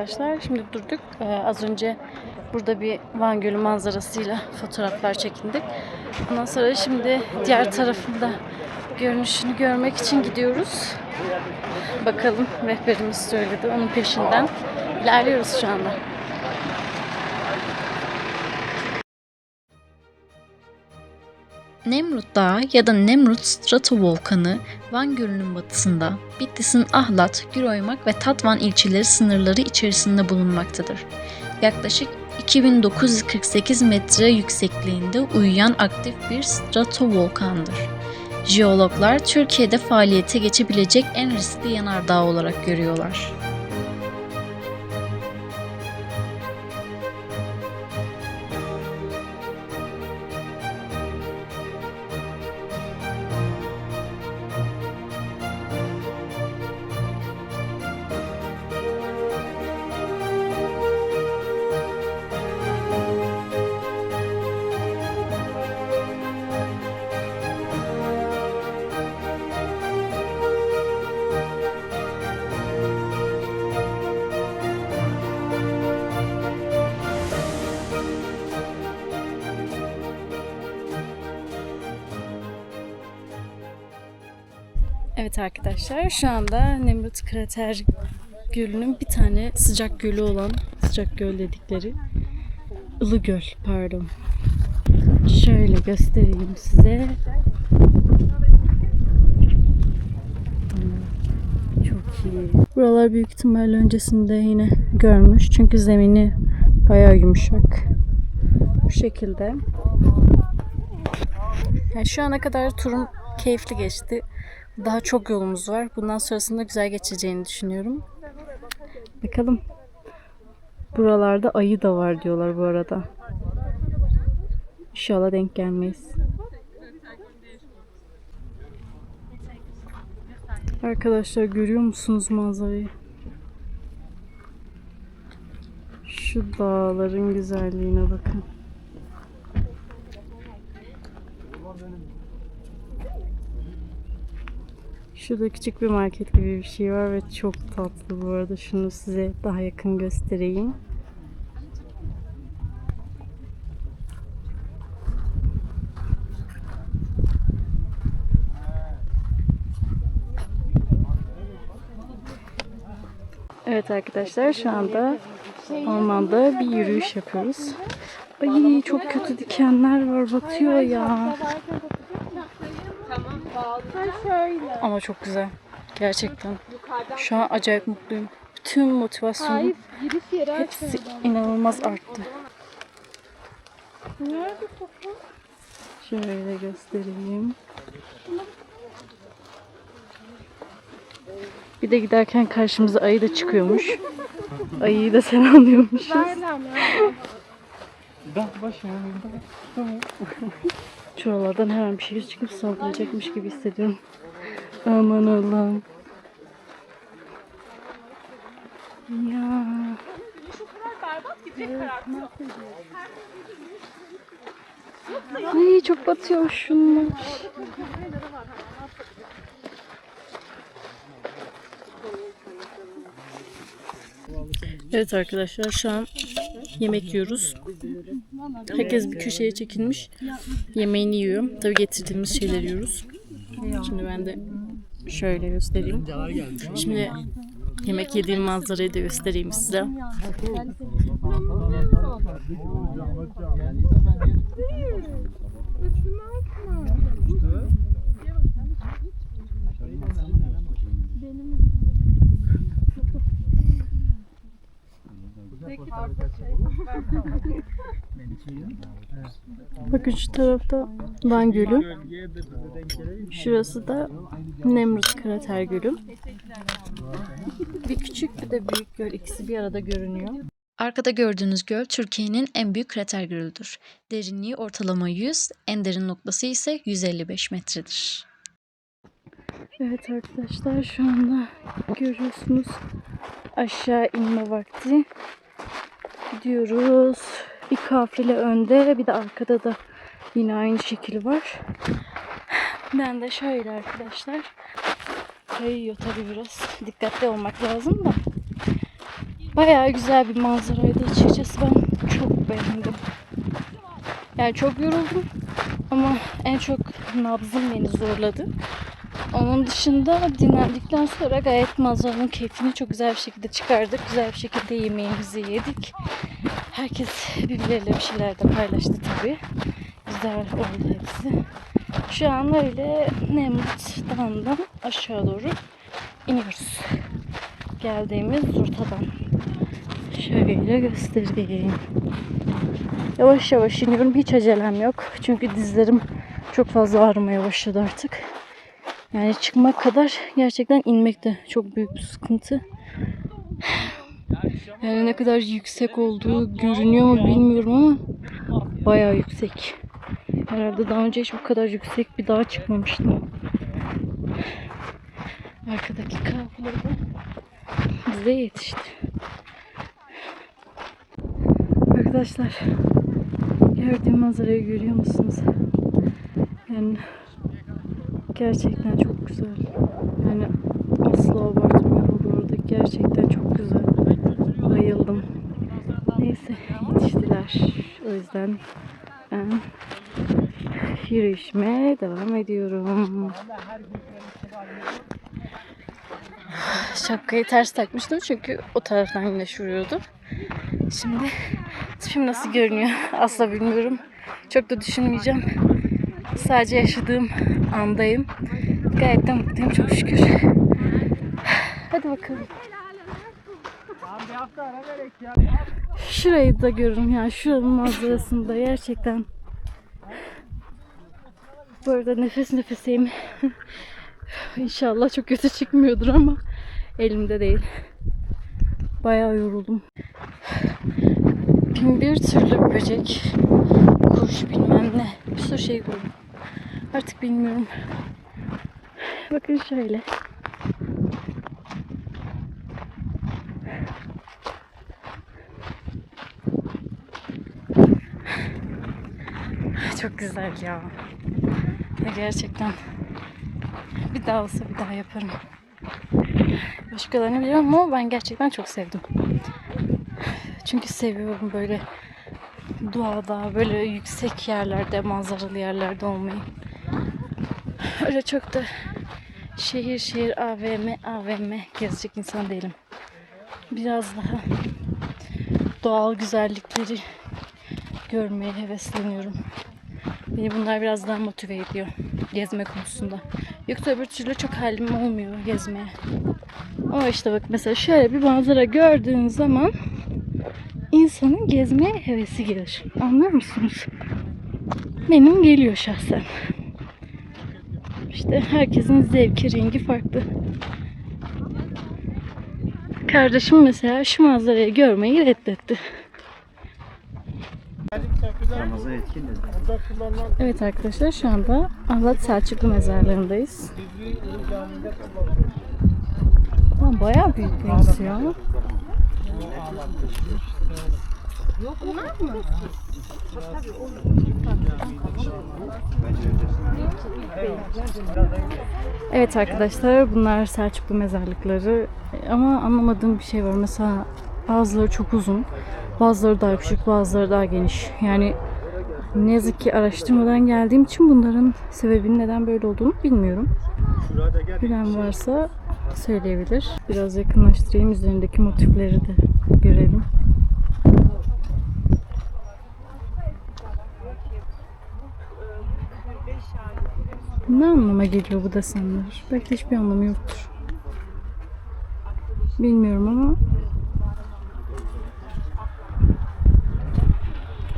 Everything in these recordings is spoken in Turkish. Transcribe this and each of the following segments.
Arkadaşlar şimdi durduk. Ee, az önce burada bir Van Gölü manzarasıyla fotoğraflar çekindik. Ondan sonra şimdi diğer tarafında görünüşünü görmek için gidiyoruz. Bakalım rehberimiz söyledi. Onun peşinden ilerliyoruz şu anda. Nemrut Dağı ya da Nemrut Stratovolkanı Van Gölü'nün batısında Bitlis'in Ahlat, Güroymak ve Tatvan ilçeleri sınırları içerisinde bulunmaktadır. Yaklaşık 2948 metre yüksekliğinde uyuyan aktif bir stratovolkandır. Jeologlar Türkiye'de faaliyete geçebilecek en riskli yanardağ olarak görüyorlar. Evet arkadaşlar şu anda Nemrut Krater Gölü'nün bir tane sıcak gölü olan sıcak göl dedikleri Ilı Göl pardon. Şöyle göstereyim size. Çok iyi. Buralar büyük ihtimalle öncesinde yine görmüş. Çünkü zemini bayağı yumuşak. Bu şekilde. Yani şu ana kadar turum keyifli geçti. Daha çok yolumuz var. Bundan sonrasında güzel geçeceğini düşünüyorum. Bakalım. Buralarda ayı da var diyorlar bu arada. İnşallah denk gelmeyiz. Arkadaşlar görüyor musunuz manzarayı? Şu dağların güzelliğine bakın. Şurada küçük bir market gibi bir şey var ve çok tatlı bu arada. Şunu size daha yakın göstereyim. Evet arkadaşlar şu anda ormanda bir yürüyüş yapıyoruz. Ay çok kötü dikenler var batıyor ya. Ama çok güzel. Gerçekten. Şu an acayip mutluyum. Bütün motivasyonum hepsi inanılmaz arttı. Şöyle göstereyim. Bir de giderken karşımıza ayı da çıkıyormuş. Ayıyı da selamlıyormuşuz. Şuralardan hemen bir şey çıkıp saldıracakmış gibi hissediyorum. Aman Allah'ım. Ya. Ay çok batıyor şunlar. Evet arkadaşlar şu an yemek yiyoruz. Herkes bir köşeye çekilmiş. Yemeğini yiyor. Tabii getirdiğimiz şeyleri yiyoruz. Şimdi ben de şöyle göstereyim. Şimdi yemek yediğim manzarayı da göstereyim size. Bakın şu tarafta Van Gölü. Şurası da Nemrut Krater Gölü. Bir küçük bir de büyük göl. İkisi bir arada görünüyor. Arkada gördüğünüz göl Türkiye'nin en büyük krater gölüdür. Derinliği ortalama 100, en derin noktası ise 155 metredir. Evet arkadaşlar şu anda görüyorsunuz aşağı inme vakti. Gidiyoruz. Bir kafile önde bir de arkada da yine aynı şekil var. Ben de şöyle arkadaşlar. Kayıyor tabii biraz. Dikkatli olmak lazım da. Bayağı güzel bir manzaraydı açıkçası ben çok beğendim. Yani çok yoruldum ama en çok nabzım beni zorladı. Onun dışında dinlendikten sonra gayet manzaranın keyfini çok güzel bir şekilde çıkardık. Güzel bir şekilde yemeğimizi yedik. Herkes birbirleriyle bir şeyler de paylaştı tabii. Güzel oldu hepsi. Şu an öyle Nemrut Dağı'ndan aşağı doğru iniyoruz. Geldiğimiz Zurta'dan. Şöyle göstereyim. Yavaş yavaş iniyorum. Hiç acelem yok. Çünkü dizlerim çok fazla ağrımaya başladı artık. Yani çıkmak kadar gerçekten inmek de çok büyük bir sıkıntı. Yani ne kadar yüksek olduğu görünüyor mu bilmiyorum ama bayağı yüksek. Herhalde daha önce hiç bu kadar yüksek bir dağa çıkmamıştım. Arkadaki de bize yetişti. Arkadaşlar gördüğüm manzarayı görüyor musunuz? Yani gerçekten çok güzel. Yani asla abartmıyorum bu arada. Gerçekten çok güzel. Bayıldım. Neyse yetiştiler. O yüzden ben yürüyüşime devam ediyorum. Şapkayı ters takmıştım çünkü o taraftan güneş vuruyordu. Şimdi tipim nasıl görünüyor asla bilmiyorum. Çok da düşünmeyeceğim. Sadece yaşadığım andayım. Gayet de mutluyum çok şükür. Hadi bakalım. Şurayı da görün yani şuranın manzarasında gerçekten bu arada nefes nefeseyim. İnşallah çok kötü çıkmıyordur ama elimde değil. Bayağı yoruldum. Bin bir türlü böcek, kuş bilmem ne. Bir sürü şey gördüm. Artık bilmiyorum. Bakın şöyle. Çok güzel ya. ya. Gerçekten. Bir daha olsa bir daha yaparım. Başkalarını biliyorum ama ben gerçekten çok sevdim. Çünkü seviyorum böyle doğada, böyle yüksek yerlerde, manzaralı yerlerde olmayı. Öyle çok da şehir şehir AVM AVM gezecek insan değilim. Biraz daha doğal güzellikleri görmeye hevesleniyorum. Beni bunlar biraz daha motive ediyor gezme konusunda. Yoksa öbür türlü çok halim olmuyor gezmeye. Ama işte bak mesela şöyle bir manzara gördüğün zaman insanın gezmeye hevesi gelir. Anlıyor musunuz? Benim geliyor şahsen. İşte herkesin zevki, rengi farklı. Kardeşim mesela şu manzarayı görmeyi reddetti. Evet arkadaşlar şu anda Ahlat Selçuklu mezarlarındayız. Lan bayağı büyük burası ya. Evet arkadaşlar bunlar Selçuklu mezarlıkları ama anlamadığım bir şey var. Mesela bazıları çok uzun, bazıları daha küçük, bazıları daha geniş. Yani ne yazık ki araştırmadan geldiğim için bunların sebebinin neden böyle olduğunu bilmiyorum. Bilen varsa söyleyebilir. Biraz yakınlaştırayım üzerindeki motifleri de görelim. Ne anlama geliyor bu desenler? Belki de hiçbir anlamı yoktur. Bilmiyorum ama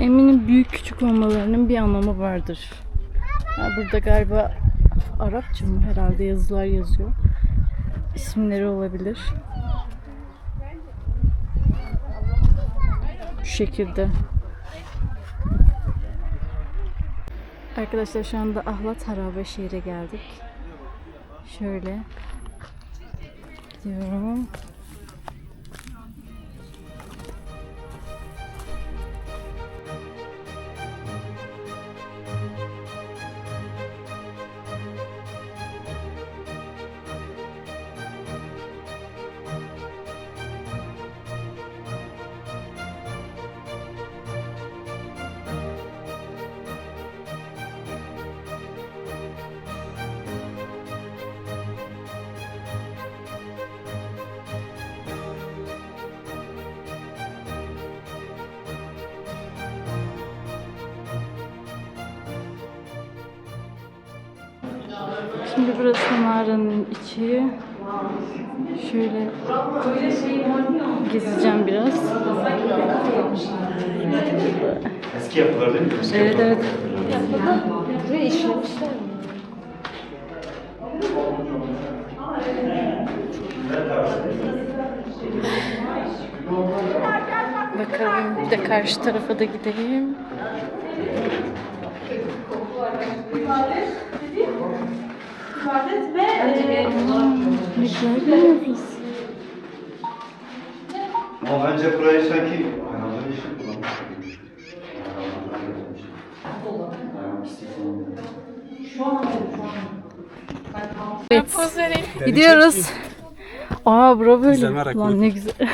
eminim büyük küçük olmalarının bir anlamı vardır. Ha, burada galiba Arapça mı herhalde yazılar yazıyor. İsimleri olabilir. Bu şekilde. Arkadaşlar şu anda Ahlat Harabe şehre geldik. Şöyle gidiyorum. Şimdi burası mağaranın içi. Şöyle gezeceğim biraz. Eski yapılar değil mi? Eski Evet yapılar. evet. Buraya işlemişler mi? Bakalım bir de karşı tarafa da gidelim. Ne güzel görüyoruz. Ama bence burayı sanki kanalları için kullanmış gibi. Evet. Gidiyoruz. Aa bura böyle. Rekoru. Lan ne güzel.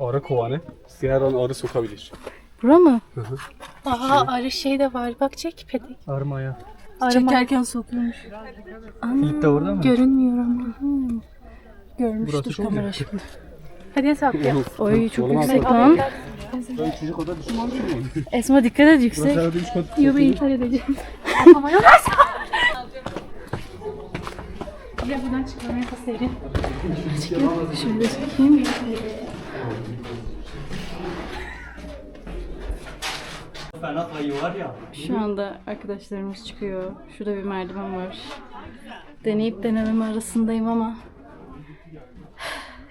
Arı kovanı. İsteyen an arı sokabilir. Bura mı? Aha arı şey de var. Bak çek petek. Armaya. Çekerken sokuyormuş. Filip de orada mı? Görünmüyor ama. Görmüştür Burası çok kamera iyi. şimdi. Hadi hesap yap. Oy çok Oğlum, yüksek lan. Çocuk düşman. Esma dikkat et yüksek. Burası üç kat. Yolu iptal edeceğim. Ama yok. Ya buradan çıkmaya seri. Şöyle çekeyim. Fena kayı var ya. Şu anda arkadaşlarımız çıkıyor. Şurada bir merdiven var. Deneyip denememe arasındayım ama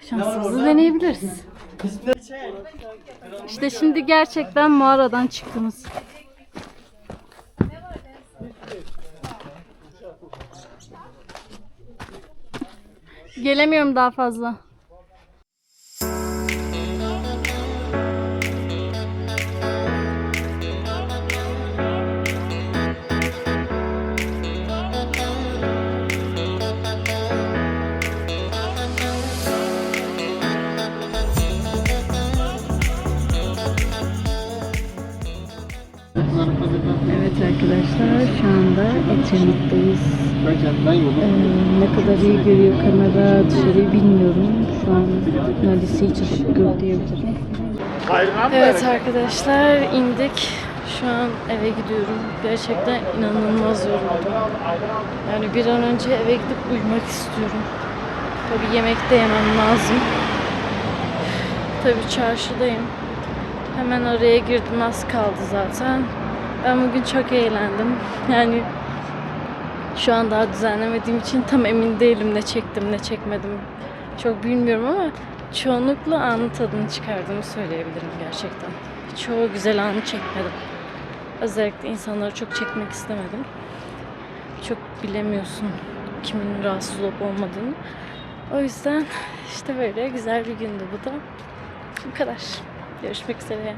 şansımızı deneyebiliriz. İşte şimdi gerçekten mağaradan çıktınız. Gelemiyorum daha fazla. Evet arkadaşlar şu anda Etremit'teyiz. Ee, ne kadar iyi görüyor kamera dışarıyı bilmiyorum. Şu an neredeyse hiç ışık yok diyebilirim. Evet arkadaşlar indik. Şu an eve gidiyorum. Gerçekten inanılmaz yoruldum. Yani bir an önce eve gidip uyumak istiyorum. Tabii yemek de yemem lazım. Tabii çarşıdayım. Hemen araya girdim az kaldı zaten. Ben bugün çok eğlendim. Yani şu an daha düzenlemediğim için tam emin değilim ne çektim ne çekmedim. Çok bilmiyorum ama çoğunlukla anın tadını çıkardığımı söyleyebilirim gerçekten. Çoğu güzel anı çekmedim. Özellikle insanları çok çekmek istemedim. Çok bilemiyorsun kimin rahatsız olup olmadığını. O yüzden işte böyle güzel bir gündü bu da. Bu kadar. Görüşmek üzere.